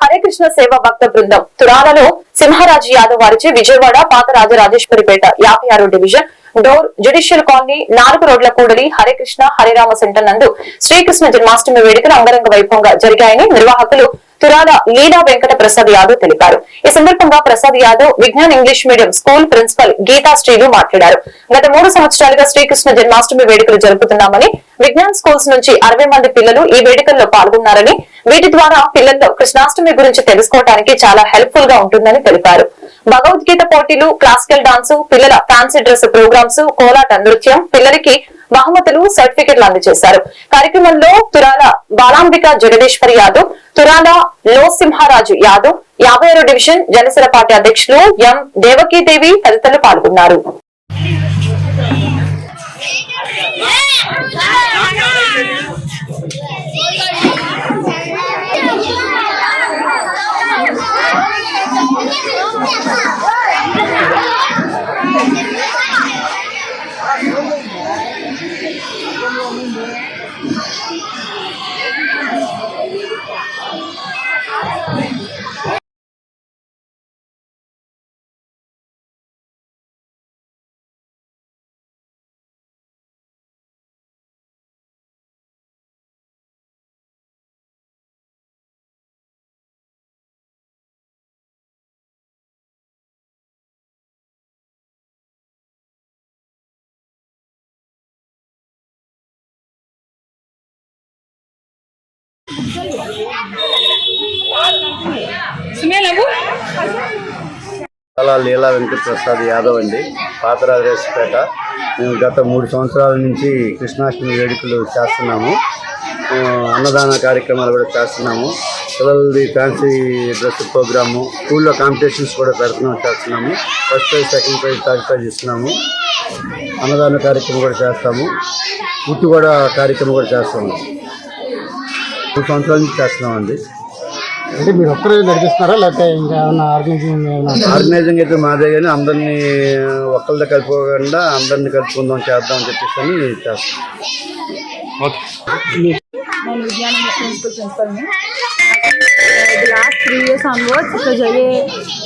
హరే కృష్ణ సేవ భక్త బృందం తురాలలో సింహరాజు యాదవ్ వారిచే విజయవాడ పాత రాజరాజేశ్వరిపేట యాభై ఆరు డివిజన్ డోర్ జ్యుడిషియల్ కాలనీ నాలుగు రోడ్ల కూడలి హరే కృష్ణ హరిరామ సెంటర్ నందు శ్రీకృష్ణ జన్మాష్టమి వేడుకలు అంగరంగ వైభవంగా జరిగాయని నిర్వాహకులు తురాల లీలా వెంకట ప్రసాద్ యాదవ్ తెలిపారు. ఈ సందర్భంగా Prasad Yadav Vignan English medium school principal Geetha Srilu మాట్లాడారు. గత మూడు సంవత్సరాలుగా శ్రీకృష్ణ జన్మాష్టమి వేడుకలు జరుపుతున్నామని విజ్ఞాన్ స్కూల్స్ నుంచి అరవై మంది పిల్లలు ఈ వేడుకల్లో పాల్గొన్నారని వీటి ద్వారా పిల్లల్లో కృష్ణాష్టమి గురించి తెలుసుకోవడానికి చాలా హెల్ప్ఫుల్గా ఉంటుందని తెలిపారు. భగవద్గీత పోటీలు క్లాసికల్ డాన్స్ పిల్లల ఫ్యాన్సీ డ్రెస్ ప్రోగ్రామ్స్ కోలాట నృత్యం పిల్లలకి బహుమతులు సర్టిఫికెట్లు అందజేశారు. కార్యక్రమంలో తురాల బాలాంబిక జగదీశ్వర్ యాదవ్ తురాల లోసింహారాజు యాదవ్ యాభై ఆరు డివిజన్ జనసేన పార్టీ అధ్యక్షులు ఎం దేవకీదేవి తదితరులు పాల్గొన్నారు. చాలా లీలా వెంకటప్రసాద్ యాదవ్ అండి పాతరాజేశపేట మేము గత మూడు సంవత్సరాల నుంచి కృష్ణాష్టమి వేడుకలు చేస్తున్నాము. అన్నదాన కార్యక్రమాలు కూడా చేస్తున్నాము. పిల్లలది ఫ్యాన్సీ డ్రెస్ ప్రోగ్రాము స్కూల్లో కాంపిటీషన్స్ కూడా పెడుతున్నాము చేస్తున్నాము. First prize second prize third prize ఇస్తున్నాము. అన్నదాన కార్యక్రమం కూడా చేస్తాము. పుట్టు కూడా కార్యక్రమం కూడా చేస్తాము మూడు సంవత్సరాల నుంచి చేస్తున్నామండి. అంటే మీరు ఒక్కరే నడిపిస్తున్నారా? లేకపోతే ఇంకా ఏమన్నా ఆర్గనైజింగ్ ఆర్గనైజింగ్ అయితే మాదే కానీ అందరినీ ఒక్కళ్ళతో కలుపుకోకుండా అందరినీ కలుపుకుందాం చేద్దాం అని చెప్పేసి అని చేస్తాం నేను విజ్ఞానం మిషన్ స్కూల్ ప్రిన్సిపల్ని లాస్ట్ త్రీ ఇయర్స్ ఆన్వర్డ్స్ ఇక్కడ జరిగే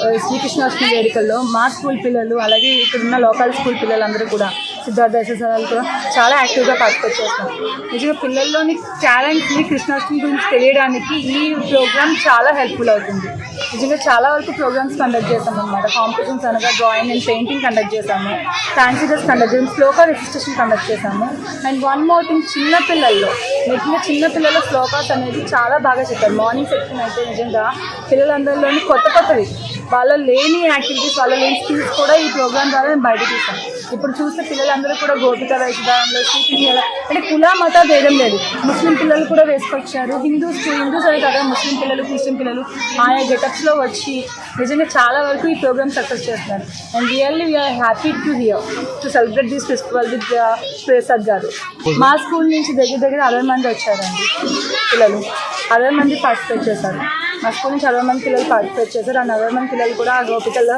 uh, శ్రీకృష్ణాష్టమి వేడుకల్లో మా స్కూల్ పిల్లలు అలాగే ఇక్కడ ఉన్న లోకల్ స్కూల్ పిల్లలందరూ కూడా సిద్ధార్థ ఎస్ఎస్ఆర్ కూడా చాలా యాక్టివ్గా పార్టిసిపేట్ చేస్తున్నారు నిజంగా పిల్లల్లోని టాలెంట్ని కృష్ణాష్టమి గురించి తెలియడానికి ఈ ప్రోగ్రామ్ చాలా హెల్ప్ఫుల్ అవుతుంది. నిజంగా చాలా వరకు ప్రోగ్రామ్స్ కండక్ట్ చేస్తాం అనమాట కాంపిటీషన్స్ అనగా డ్రాయింగ్ అండ్ పెయింటింగ్ కండక్ట్ చేసాము. ఫ్యాన్సీ డ్రెస్ కండక్ట్ చేసాము. శ్లోకా రిజిస్ట్రేషన్ కండక్ట్ చేసాము. అండ్ వన్ మోర్ థింగ్ చిన్న పిల్లల్లో. నిజంగా చిన్నపిల్లల శ్లోకాస్ అనేది చాలా బాగా చెప్పారు. మార్నింగ్ సెక్షన్ అయితే నిజంగా పిల్లలందరిలోని కొత్త కొత్తవి. వాళ్ళ లేని యాక్టివిటీస్ వాళ్ళ లేని స్కిల్స్ కూడా ఈ ప్రోగ్రామ్ ద్వారా మేము బయట తీసాం ఇప్పుడు చూస్తే పిల్లలందరూ కూడా గోపిక వేషధారంలో శ్రీకృష్ణ ఎలా అంటే కుల మత భేదం లేదు. ముస్లిం పిల్లలు కూడా వేసుకొచ్చారు. హిందూస్ హిందూస్ అనే కదా ముస్లిం పిల్లలు క్రిస్టియన్ పిల్లలు ఆయా గెటప్స్లో వచ్చి నిజంగా చాలా వరకు ఈ ప్రోగ్రామ్ సక్సెస్ చేస్తున్నారు. And really we are happy to hear to celebrate this festival with Prasad garu. మా స్కూల్ నుంచి దగ్గర దగ్గర అరవై మంది వచ్చారండి పిల్లలు. అరవై మంది పార్టిసిపేట్ చేశారు. మా స్కూల్ నుంచి అరవై మంది పిల్లలు పార్టిసిపేట్ చేశారు. ఆ అరవై మంది పిల్లలు కూడా ఆ గోపికల్లో